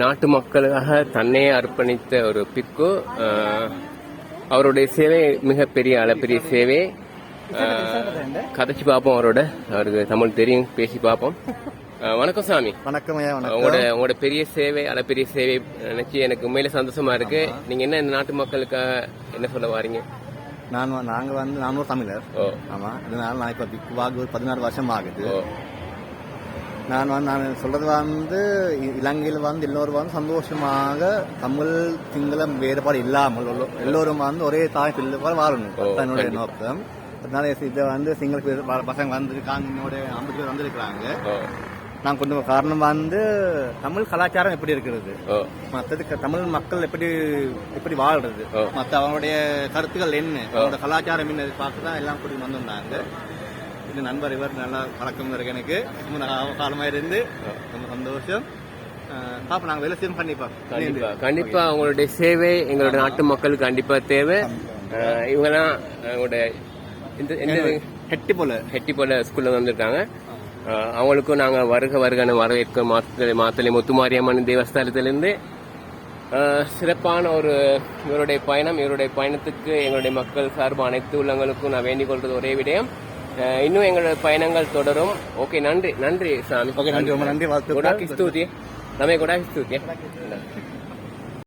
நாட்டு மக்களுக்காக தன்னையே அர்ப்பணித்த ஒரு பிக்கு அவருடைய சேவை மிகப்பெரிய அளப்பெரிய சேவை. கதைச்சு பார்ப்போம் அவரோட. அவருக்கு தமிழ் தெரியும் பேசி பார்ப்போம். வணக்கம் சாமி. வணக்கம் உங்களோட உங்களோட பெரிய சேவை அளப்பெரிய சேவை நினைச்சு எனக்கு உண்மையில சந்தோஷமா இருக்கு. நீங்க என்ன இந்த நாட்டு மக்களுக்காக என்ன சொல்ல வாரீங்க? நான் நாங்க வந்து நான் ஒரு தமிழர் ஆமா. இதனால நான் இப்ப பிக்குவாக ஒரு பதினாறு வருஷம் ஆகுது. நான் வந்து நான் சொல்றது வந்து இலங்கையில் வந்து எல்லோரும் வந்து சந்தோஷமாக தமிழ் சிங்களம் வேறுபாடு இல்லாமல் எல்லோ- எல்லோரும் வந்து ஒரே தாய் பிள்ளை போல வாழணும் என்னுடைய. நோக்கம். அதனால இதை வந்து சிங்கள பசங்க வந்திருக்காங்க என்னோட பேர் வந்திருக்கிறாங்க. நான் வர காரணம் வந்து தமிழ் கலாச்சாரம் எப்படி இருக்கிறது? ஓ. மற்றது க- தமிழ் மக்கள் எப்படி எப்படி வாழ்றது. மற்ற அவங்களுடைய கருத்துக்கள் என்ன? அவங்களோட கலாச்சாரம் என்ன பார்த்து தான் எல்லாம் கூட்டி வந்திருந்தாங்க. இது நண்பர் இவர் நல்லா பழக்கம் இருக்கு எனக்கு. ரொம்ப நா- காலமா இருந்து ரொம்ப சந்தோஷம். அஹ் பாப்போம் நாங்கள் வேலை செய்யணும் கண்டிப்பா கண்டிப்பா. கண்டிப்பா உங்களுடைய சேவை எங்களுடைய நாட்டு மக்களுக்கு கண்டிப்பா தேவை. இவங்கெல்லாம் உங்களோட இந்த ஹெட்டி போல. ஹெட்டி போல ஸ்கூல்ல வந்திருக்காங்க. அவங்களுக்கும் நாங்க வருக வருகன்னு வரவேற்க மாத்தலை மாத்தலை. முத்துமாரியம்மன் தேவஸ்தானத்திலிருந்து சிறப்பான ஒரு இவருடைய பயணம் இவருடைய பயணத்துக்கு எங்களுடைய மக்கள் சார்பு அனைத்து உள்ளங்களுக்கும் நான் வேண்டிக் கொள்றது ஒரே விடயம். இன்னும் எங்களோட பயணங்கள் தொடரும். ஓகே நன்றி. நன்றி சாமி. நன்றி. ரொம்ப நன்றி. வாழ்த்து கூட ஸ்தூதி. நம்ம கூட